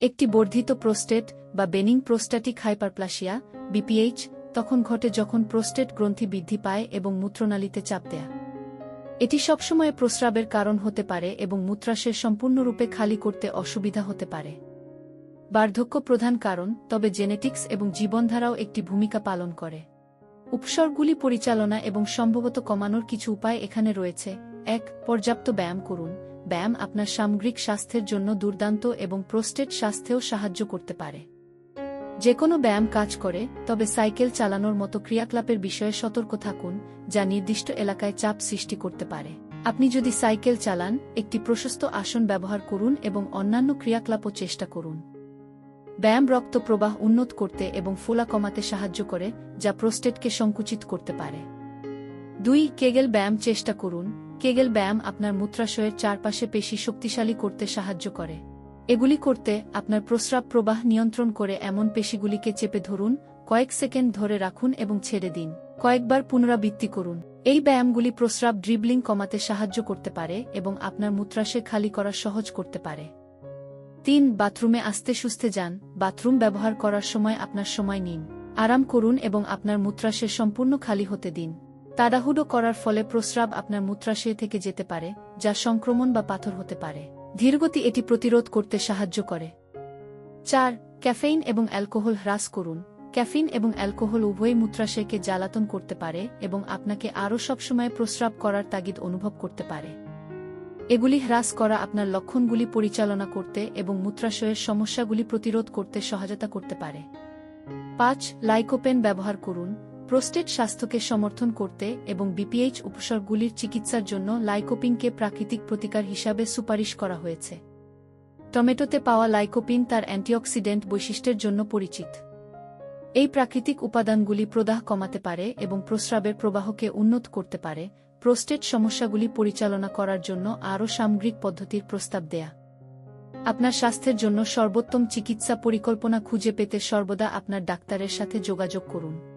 একটি বর্ধিত প্রোস্টেট বা বেনিং প্রোস্ট্যাটিক হাইপারপ্লাসিয়া, বিপিএইচ, তখন ঘটে যখন প্রোস্টেট গ্রন্থি বৃদ্ধি পায় এবং মূত্রনালীতে চাপ দেয়া। এটি সবসময় প্রস্রাবের কারণ হতে পারে এবং মূত্রাশয় সম্পূর্ণরূপে খালি করতে অসুবিধা হতে পারে। বার্ধক্য প্রধান কারণ, তবে জেনেটিক্স এবং জীবনধারাও একটি ভূমিকা পালন করে। উপসর্গগুলি পরিচালনা এবং সম্ভবত কমানোর কিছু উপায় এখানে রয়েছে। এক, পর্যাপ্ত ব্যায়াম করুন। ব্যায়াম আপনার সামগ্রিক স্বাস্থ্যের জন্য দুর্দান্ত এবং প্রোস্টেট স্বাস্থ্যেও সাহায্য করতে পারে। যে কোনো ব্যায়াম কাজ করে, তবে সাইকেল চালানোর মতো ক্রিয়াকলাপের বিষয়ে সতর্ক থাকুন, যা নির্দিষ্ট এলাকায় চাপ সৃষ্টি করতে পারে। আপনি যদি সাইকেল চালান, একটি প্রশস্ত আসন ব্যবহার করুন এবং অন্যান্য ক্রিয়াকলাপও চেষ্টা করুন। ব্যায়াম রক্ত প্রবাহ উন্নত করতে এবং ফোলা কমাতে সাহায্য করে, যা প্রোস্টেটকে সংকুচিত করতে পারে। দুই, কেগেল ব্যায়াম চেষ্টা করুন কেগেল ব্যায়াম আপনার মূত্রাশয়ের চারপাশে পেশি শক্তিশালী করতে সাহায্য করে। এগুলি করতে আপনার প্রস্রাব প্রবাহ নিয়ন্ত্রণ করে এমন পেশিগুলিকে চেপে ধরুন, কয়েক সেকেন্ড ধরে রাখুন এবং ছেড়ে দিন। কয়েকবার পুনরাবৃত্তি করুন। এই ব্যায়ামগুলি প্রস্রাব ড্রিবলিং কমাতে সাহায্য করতে পারে এবং আপনার মূত্রাশয় খালি করা সহজ করতে পারে। তিন, বাথরুমে আস্তে সুস্থে যান। বাথরুম ব্যবহার করার সময় আপনার সময় নিন। আরাম করুন এবং আপনার মূত্রাশয় সম্পূর্ণ খালি হতে দিন। তাড়াহুড়ো করার ফলে প্রস্রাব আপনার মূত্রাশয় থেকে যেতে পারে, যা সংক্রমণ বা পাথর হতে পারে। ধীরগতি এটি প্রতিরোধ করতে সাহায্য করে। চার, ক্যাফেইন এবং অ্যালকোহল হ্রাস করুন। ক্যাফিন এবং অ্যালকোহল উভয়ই মূত্রাশয়কে জ্বালাতন করতে পারে এবং আপনাকে আরও সবসময় প্রস্রাব করার তাগিদ অনুভব করতে পারে। এগুলি হ্রাস করা আপনার লক্ষণগুলি পরিচালনা করতে এবং মূত্রাশয়ের সমস্যাগুলি প্রতিরোধ করতে সহায়তা করতে পারে। পাঁচ, লাইকোপেন ব্যবহার করুন। প্রোস্টেট স্বাস্থ্যকে সমর্থন করতে এবং বিপিএইচ উপসর্গগুলির চিকিৎসার জন্য লাইকোপিনকে প্রাকৃতিক প্রতিকার হিসাবে সুপারিশ করা হয়েছে। টমেটোতে পাওয়া লাইকোপিন তার অ্যান্টিঅক্সিডেন্ট বৈশিষ্ট্যের জন্য পরিচিত। এই প্রাকৃতিক উপাদানগুলি প্রদাহ কমাতে পারে এবং প্রস্রাবের প্রবাহকে উন্নত করতে পারে, প্রোস্টেট সমস্যাগুলি পরিচালনা করার জন্য আরও সামগ্রিক পদ্ধতির প্রস্তাব দেয়া। আপনার স্বাস্থ্যের জন্য সর্বোত্তম চিকিৎসা পরিকল্পনা খুঁজে পেতে সর্বদা আপনার ডাক্তারের সাথে যোগাযোগ করুন।